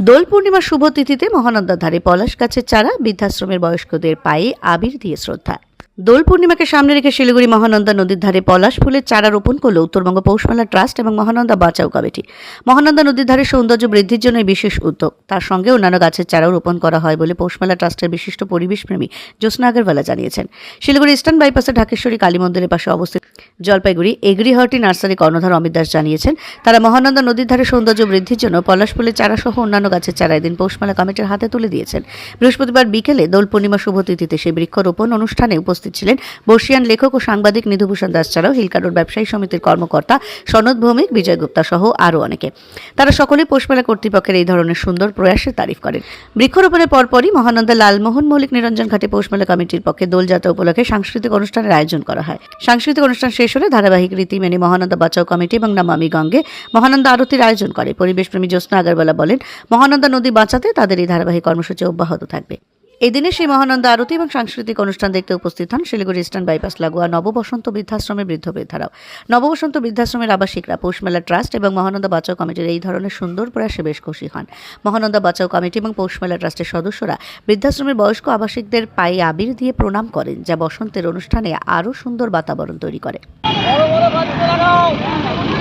দোল পূর্ণিমার শুভ তিথিতে মহানন্দার ধারে পলাশ গাছের চারা বৃদ্ধাশ্রমের বয়স্কদের পায়ে আবির দিয়ে শ্রদ্ধা। দোল পূর্ণিমাকে সামনে রেখে শিলিগুড়ি মহানন্দা নদীর ধারে পলাশ ফুলের চারা রোপণ করল উত্তরবঙ্গ পৌষমেলা ট্রাস্ট এবং মহানন্দা বাঁচাও কমিটি। মহানন্দা নদীর ধারে সৌন্দর্য বৃদ্ধির জন্য বিশেষ উদ্যোগ। তার সঙ্গে অন্যান্য গাছের চারাও রোপণ করা হয় বলে পৌষমেলা ট্রাস্টের বিশিষ্ট পরিবেশপ্রেমী জ্যোৎস্না আগরওয়ালা জানিয়েছেন। শিলিগুড়ি ইস্টার্ন বাইপাসে ঢাকেশ্বরী কালী মন্দিরের পাশে অবস্থিত জলপাইগুড়ি এগ্রিহার্টি নার্সারি কর্ণধার অমিত দাস জানিয়েছেন, তারা মহানন্দা নদীর ধারে সৌন্দর্য বৃদ্ধির জন্য পলাশ ফুলের চারা সহ অন্যান্য গাছের চারা এদিন পৌষমেলা কমিটির হাতে তুলে দিয়েছেন। বৃহস্পতিবার বিকেলে দোল পূর্ণিমা শুভ তিথিতে সেই বৃক্ষরোপণ অনুষ্ঠানে উপস্থিত ছিলেন বর্ষিয়ান লেখক ও সাংবাদিক নিধুভূষণ দাস ছাড়াও হিলকারোর ব্যবসায়ী সমিতির কর্মকর্তা সনদ ভৌমিক, বিজয় গুপ্তা সহ আরও অনেকে। তারা সকলেই পোষমেলা কর্তৃপক্ষের এই ধরনের সুন্দর প্রয়াসের তারিফ করেন। বৃক্ষরোপণের পরপরই মহানন্দা লালমোহন, মৌলিক নিরঞ্জন ঘাটে পৌষমেলা কমিটির পক্ষে দোলযাত্রা উপলক্ষে সাংস্কৃতিক অনুষ্ঠানের আয়োজন করা হয়। সাংস্কৃতিক অনুষ্ঠান শেষ হলে ধারাবাহিক রীতি মেনে মহানন্দা বাঁচাও কমিটি এবং নামামি গঙ্গে মহানন্দা আরতির আয়োজন করে। পরিবেশপ্রেমী জ্যোৎস্না আগরওয়ালা বলেন, মহানন্দা নদী বাঁচাতে তাদের এই ধারাবাহিক কর্মসূচি অব্যাহত থাকবে। এই দিনে সেই মহানন্দা আরতি এবং সাংস্কৃতিক অনুষ্ঠান দেখতে উপস্থিত হন শিলিগুড়ি ইস্টার্ন বাইপাস লাগোয়া নববসন্ত বৃদ্ধাশ্রমের বৃদ্ধ বৃদ্ধারাও নববসন্ত বৃদ্ধাশ্রমের আবাসিকরা পৌষমেলা ট্রাস্ট এবং মহানন্দ বাঁচাও কমিটির এই ধরনের সুন্দর প্রয়াসে বেশ খুশি হন। মহানন্দ বাঁচাও কমিটি এবং পৌষমেলা ট্রাস্টের সদস্যরা বৃদ্ধাশ্রমের বয়স্ক আবাসিকদের পায়ে আবির দিয়ে প্রণাম করেন, যা বসন্তের অনুষ্ঠানে আরও সুন্দর বাতাবরণ তৈরি করে।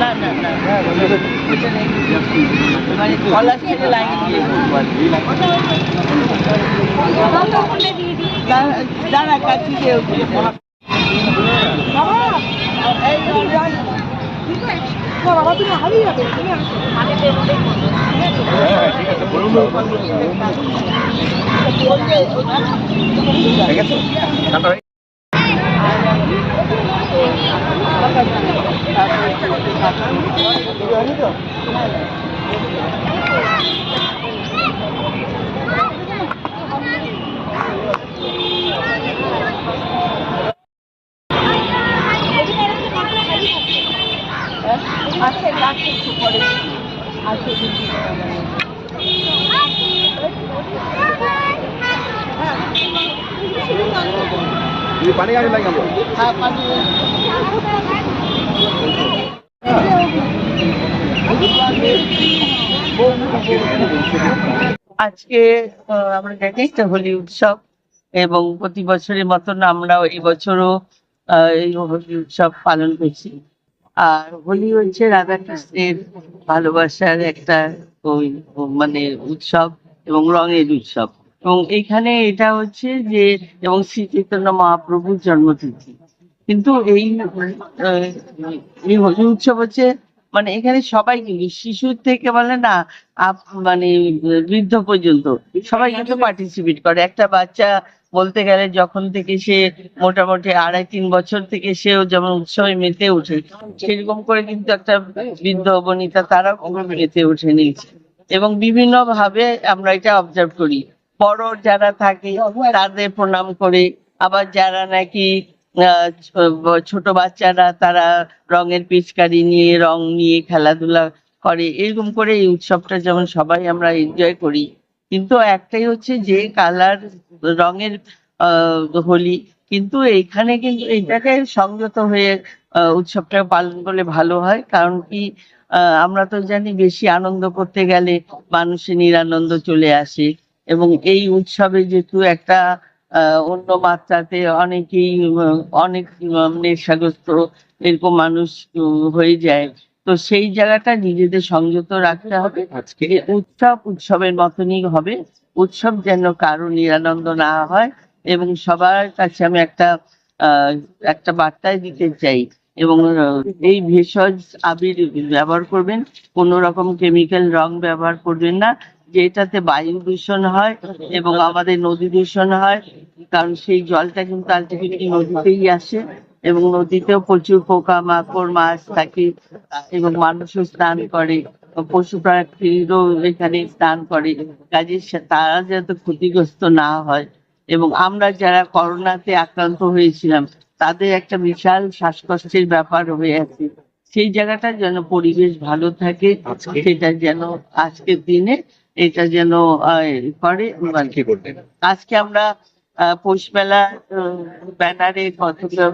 না না না এটা নেই। মানে পলাশ থেকে লাইন দিয়ে করব আর কি। দাঁড়া- দাঁড়া কাছি দিয়ে উঠে এই আছে গাছে একটু পরে আছে পানি গাড়ি লাগে হ্যাঁ পানি। আজকে আমরা দেখি হোলি উৎসব এবং প্রতি বছরের মতন আমরা এই বছরও এই হোলি উৎসব পালন করছি। আর হোলি হচ্ছে রাধা কৃষ্ণের ভালোবাসার একটা, ওই মানে উৎসব এবং রঙের উৎসব। এবং এখানে এটা হচ্ছে যে, এবং শ্রী চৈতন্য মহাপ্রভুর জন্মতিথি। কিন্তু এই এই হোলি উৎসব হচ্ছে মানে এখানে সবাই শিশুর থেকে বলে না মানে বৃদ্ধ পর্যন্ত, সবাই কিন্তু পার্টিসিপেট করে। একটা বাচ্চা বলতে গেলে যখন থেকে সে মোটামুটি আড়াই তিন বছর থেকে সেও যেমন উৎসবে মেতে ওঠে, সেরকম করে কিন্তু একটা বৃদ্ধ বনিতা তারাও মেতে উঠে নিয়েছে এবং বিভিন্ন ভাবে আমরা এটা অবজার্ভ করি। বড় যারা থাকে তাদের প্রণাম করে, আবার যারা নাকি ছোট বাচ্চারা তারা রঙের পিচকারি নিয়ে, রং নিয়ে খেলাধুলা করে। এরকম করে এই উৎসবটা যেমন সবাই আমরা এনজয় করি। কিন্তু একটাই হচ্ছে যে কালার রঙের হোলি। কিন্তু এইখানে কিন্তু এটাকে সংযত হয়ে উৎসবটা পালন করলে ভালো হয়। কারণ কি আমরা তো জানি বেশি আনন্দ করতে গেলে মানুষের নিরানন্দ চলে আসে। এবং এই উৎসবে যেহেতু একটা অন্য মাত্রাতে অনেকেই অনেক নেশাগ্রস্ত এরকম মানুষ হয়ে যায়। তো সেই জায়গাটা নিজেদের সংযত রাখতে হবে। আজকে উৎসব উৎসবের মতনই হবে। উৎসব যেন কারও নিরানন্দ না হয় এবং সবার কাছে আমি একটা আহ, একটা বার্তায় দিতে চাই এবং এই ভেষজ আবির ব্যবহার করবেন। কোনো রকম কেমিক্যাল রং ব্যবহার করবেন না। যেটাতে বায়ু দূষণ হয় এবং আমাদের নদী দূষণ হয় কারণ সেই জলটা কিন্তু আলটিমেটলি নদীতেই আসে এবং নদীতেও প্রচুর পোকা মাকড় মাছ থাকে এবং মানুষও স্নান করে পশু পাখিরও এখানে স্নান করে। কাজে তারা যাতে ক্ষতিগ্রস্ত না হয়। এবং আমরা যারা করোনাতে আক্রান্ত হয়েছিলাম তাদের একটা বিশাল শ্বাসকষ্টের ব্যাপার হয়ে আছে। সেই জায়গাটা যেন পরিবেশ ভালো থাকে সেটা যেন আজকের দিনে এটা যেন করে মানে কি আজকে আমরা পৌষমেলা ব্যানারে কতগুলো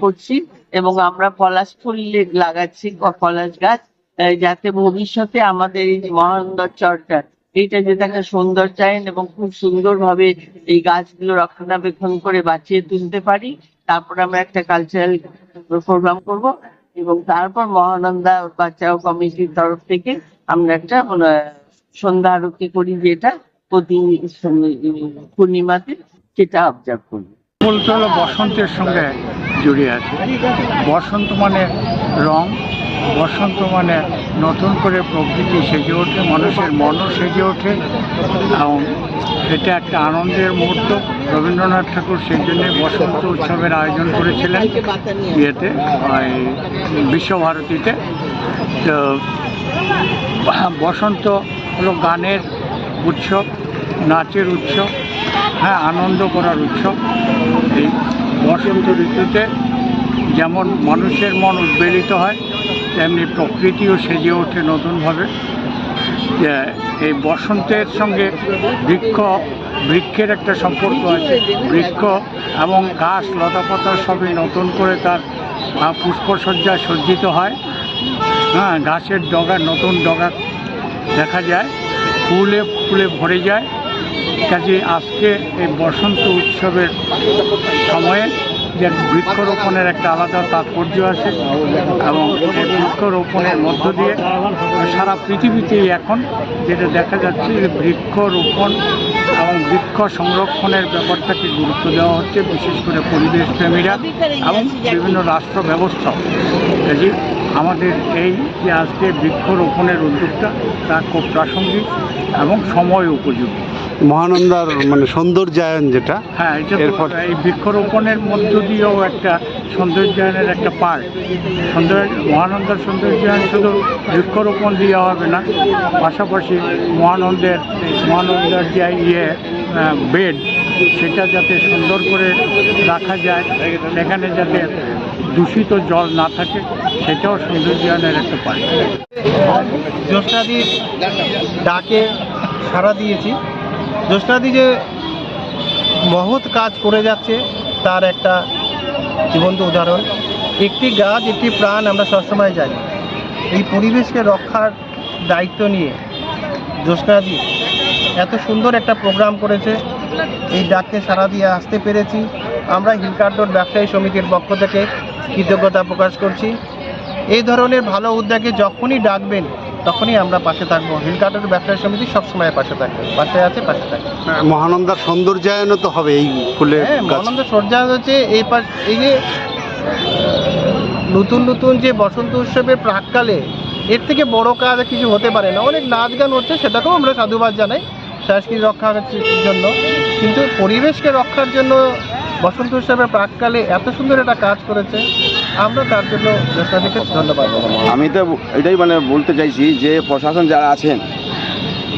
করছি এবং আমরা পলাশ ফুল লাগাচ্ছি পলাশ গাছ যাতে ভবিষ্যতে আমাদের এই মহানন্দর চরটা এইটা যাতে একটা সৌন্দর্যায়ন এবং খুব সুন্দরভাবে এই গাছগুলো রক্ষণাবেক্ষণ করে বাঁচিয়ে তুলতে পারি। তারপর আমরা একটা কালচারাল প্রোগ্রাম করব এবং তারপর মহানন্দা বাচ্চাও কমিটির তরফ থেকে আমরা একটা সন্ধ্যা আরতি করি যেটা, প্রতি পূর্ণিমাতে সেটা অবজার্ভ করি। বলতে হলো বসন্তের সঙ্গে জড়িয়ে আছে। বসন্ত মানে রং, বসন্ত মানে নতুন করে প্রকৃতি সেজে ওঠে, মানুষের মনও সেজে ওঠে, এবং এটা একটা আনন্দের মুহূর্ত। রবীন্দ্রনাথ ঠাকুর সেই জন্যে বসন্ত উৎসবের আয়োজন করেছিলেন ইয়েতে বিশ্বভারতীতে। তো, বসন্ত হলো গানের উৎসব, নাচের উৎসব হ্যাঁ আনন্দ করার উৎসব। এই বসন্ত ঋতুতে যেমন মানুষের মন উদ্বেলিত হয়, তেমনি প্রকৃতিও সেজে ওঠে নতুনভাবে। এই বসন্তের সঙ্গে বৃক্ষ, বৃক্ষের একটা সম্পর্ক আছে। বৃক্ষ এবং ঘাস, লতাপাতা সবই নতুন করে তার পুষ্পসজ্জায় সজ্জিত হয়। হ্যাঁ গাছের ডগা, নতুন ডগা দেখা যায়, ফুলে ফুলে ভরে যায়। কাজে আজকে এই বসন্ত উৎসবের সময়ে যে বৃক্ষরোপণের একটা আলাদা তাৎপর্য আছে এবং এই বৃক্ষরোপণের মধ্য দিয়ে সারা পৃথিবীতেই এখন যেটা দেখা যাচ্ছে যে বৃক্ষরোপণ এবং বৃক্ষ সংরক্ষণের ব্যাপারটাকে গুরুত্ব দেওয়া হচ্ছে, বিশেষ করে পরিবেশ প্রেমীরা এবং বিভিন্ন রাষ্ট্র ব্যবস্থা কাজে আমাদের এই যে আজকে বৃক্ষরোপণের উদ্যোগটা তা খুব প্রাসঙ্গিক এবং সময় উপযোগী। মহানন্দার মানে সৌন্দর্যায়ন যেটা হ্যাঁ এটা এরপর এই বৃক্ষরোপণের মধ্য দিয়েও একটা সৌন্দর্যায়নের একটা পার্ট। সৌন্দর্য মহানন্দার সৌন্দর্যায়ন শুধু বৃক্ষরোপণ দিয়ে হবে না পাশাপাশি মহানন্দের মহানন্দার যে ইয়ে বেড সেটা যাতে সুন্দর করে রাখা যায় সেখানে যাতে দূষিত জল না থাকে, সেটাও সৌন্দর্যায়নের একটা পার্ট। জ্যোৎস্নাদির ডাকে সাড়া দিয়েছি। জ্যোৎস্নাদি যে মহৎ কাজ করে যাচ্ছে, তার একটা জীবন্ত উদাহরণ। একটি গাছ, একটি প্রাণ আমরা সবসময় জানি। এই পরিবেশকে রক্ষার দায়িত্ব নিয়ে জ্যোৎস্নাদি এত সুন্দর একটা প্রোগ্রাম করেছে। এই ডাককে সাড়া দিয়ে আসতে পেরেছি। আমরা হিলকার্ডোর ব্যবসায়ী সমিতির পক্ষ থেকে কৃতজ্ঞতা প্রকাশ করছি। এই ধরনের ভালো উদ্যোগে যখনই ডাকবেন তখনই আমরা পাশে থাকব। হিলকার্ডোর ব্যবসায়ী সমিতি সবসময় পাশে থাকবে। পাশে আছে পাশে থাকবে। মহানন্দার সৌন্দর্যায়নও তো হবে এই ফুলে হ্যাঁ গাছ। মহানন্দ সজ্জা হচ্ছে এই পাশ এই যে নতুন নতুন যে বসন্ত উৎসবের প্রাককালে এর থেকে বড় কাজ কিছু হতে পারে না। অনেক নাচ গান হচ্ছে সেটাকেও আমরা সাধুবাদ জানাই সংস্কৃতি রক্ষার জন্য। কিন্তু পরিবেশকে রক্ষার জন্য বসন্ত উৎসবের প্রাককালে এত সুন্দর একটা কাজ করেছে। আমরা তার জন্য জ্যোৎস্নাদিকে ধন্যবাদ। আমি তো এটাই মানে বলতে চাইছি যে প্রশাসন যারা আছেন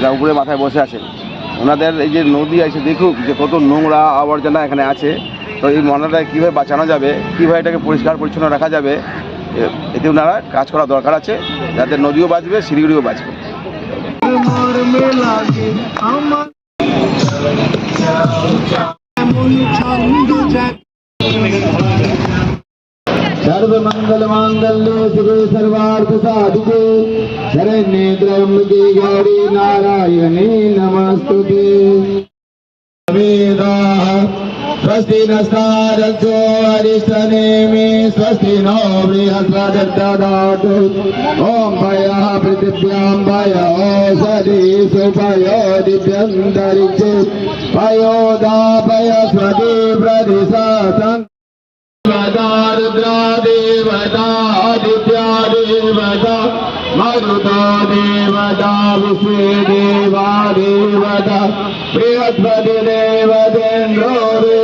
যা উপরে মাথায় বসে আছেন ওনাদের এই যে নদী আছে দেখুক যে কত নোংরা আবর্জনা এখানে আছে। তো এই মনাটাকে কীভাবে বাঁচানো যাবে কীভাবে এটাকে পরিষ্কার পরিচ্ছন্ন রাখা যাবে এ- এতে ওনারা কাজ করা দরকার আছে। যাতে নদীও বাঁচবে শিলিগুড়িও বাঁচবে। सर्वमङ्गलमाङ्गल्ये शिवे सर्वार्थसाधिके शरण्ये त्र्यम्बके गौरी नारायणे नमस्तुते वेदाः स्वस्ति नस्तारक्षो अरिष्टनेमि स्वस्ति नो बृहस्पतिर्ददातु। ॐ भयः पृथिव्यां भय ओषधि सुभयो दिव्यन्तरिक्षे भयोदाभय स्वदि देवता रुद्रा देवता मरुतो देवता विश्वे देवा देवता बृहस्पति देवतेन्द्रो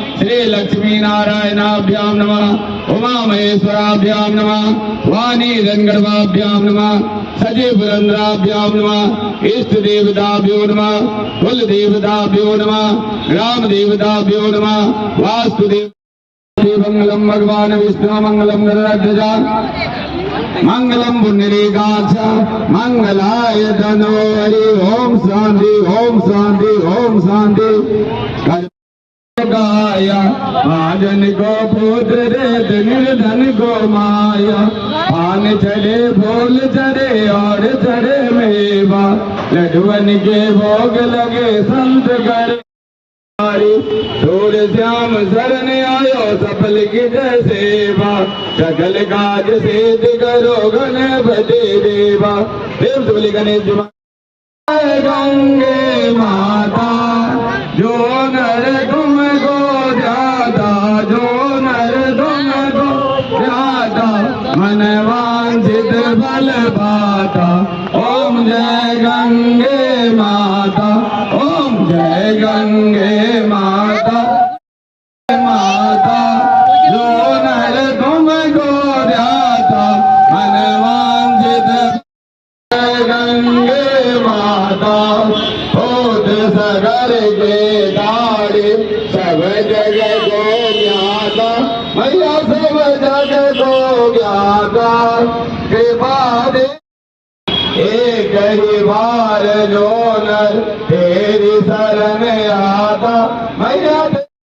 श्री लक्ष्मी नारायणाभ्याम नम। उमा महेश्वराभ्याम नम। वाणी रंगणवाभ्याम नम। सजीव पुरंद्राभ्याम नम। इष्ट देवताभ्यो नम। कुल देवताभ्यो नम। ग्राम देवताभ्यो नम। वास्तुदेव मंगलम भगवान विष्णु मंगलम गरुड़ा मंगलम पुण्यरेगाच मंगलाय धनो हरि। ओम शांति ओम शांति ओम शांति। गाया। महाजन को पुत्र दे निर्धन को माया। पान चढ़े फूल चढ़े, और चढ़े मेवा। लडुअन के भोग लगे, संत करे सूर श्याम शरण आयो सफल की सेवा। सकल काज सिद्ध करो, गणपति देवा। देव से गणेश गंगे माता। जो नर तुमको गंगे माता होत सगर के दाड़े सब जगह को